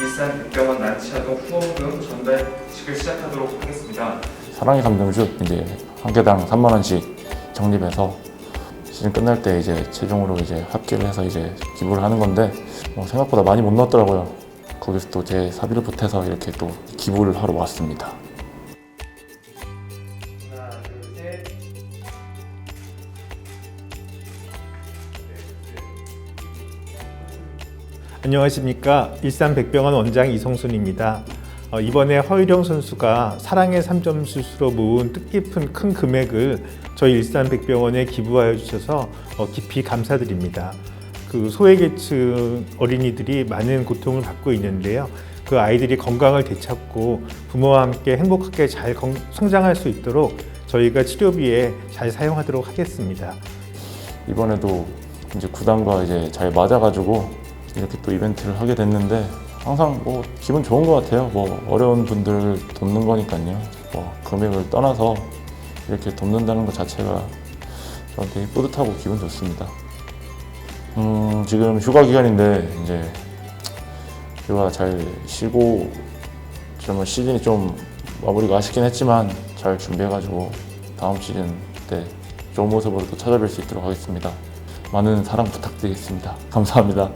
일산 백병원 난치아동 후원금 전달식을 시작하도록 하겠습니다. 사랑의 감정슛 이제 한 개당 3만 원씩 적립해서 시즌 끝날 때 이제 최종으로 이제 합계를 해서 이제 기부를 하는 건데 뭐 생각보다 많이 못 넣었더라고요. 거기서 또 제 사비를 보태서 이렇게 또 기부를 하러 왔습니다. 하나, 둘, 셋. 안녕하십니까 일산 백병원 원장 이성순입니다. 어, 이번에 허일영 선수가 사랑의 3점 슛으로 모은 뜻깊은 큰 금액을 저희 일산 백병원에 기부하여 주셔서 어, 깊이 감사드립니다. 그 소외계층 어린이들이 많은 고통을 받고 있는데요. 그 아이들이 건강을 되찾고 부모와 함께 행복하게 잘 건- 성장할 수 있도록 저희가 치료비에 잘 사용하도록 하겠습니다. 이번에도 이제 구단과 이제 잘 맞아가지고 이렇게 또 이벤트를 하게 됐는데 항상 뭐 기분 좋은 것 같아요. 뭐 어려운 분들 돕는 거니까요. 뭐 금액을 떠나서 이렇게 돕는다는 것 자체가 저한테 뿌듯하고 기분 좋습니다. 음, 지금 휴가 기간인데 이제 휴가 잘 쉬고 좀 시즌이 좀 마무리가 아쉽긴 했지만 잘 준비해가지고 다음 시즌 때 좋은 모습으로 또 찾아뵐 수 있도록 하겠습니다. 많은 사랑 부탁드리겠습니다. 감사합니다.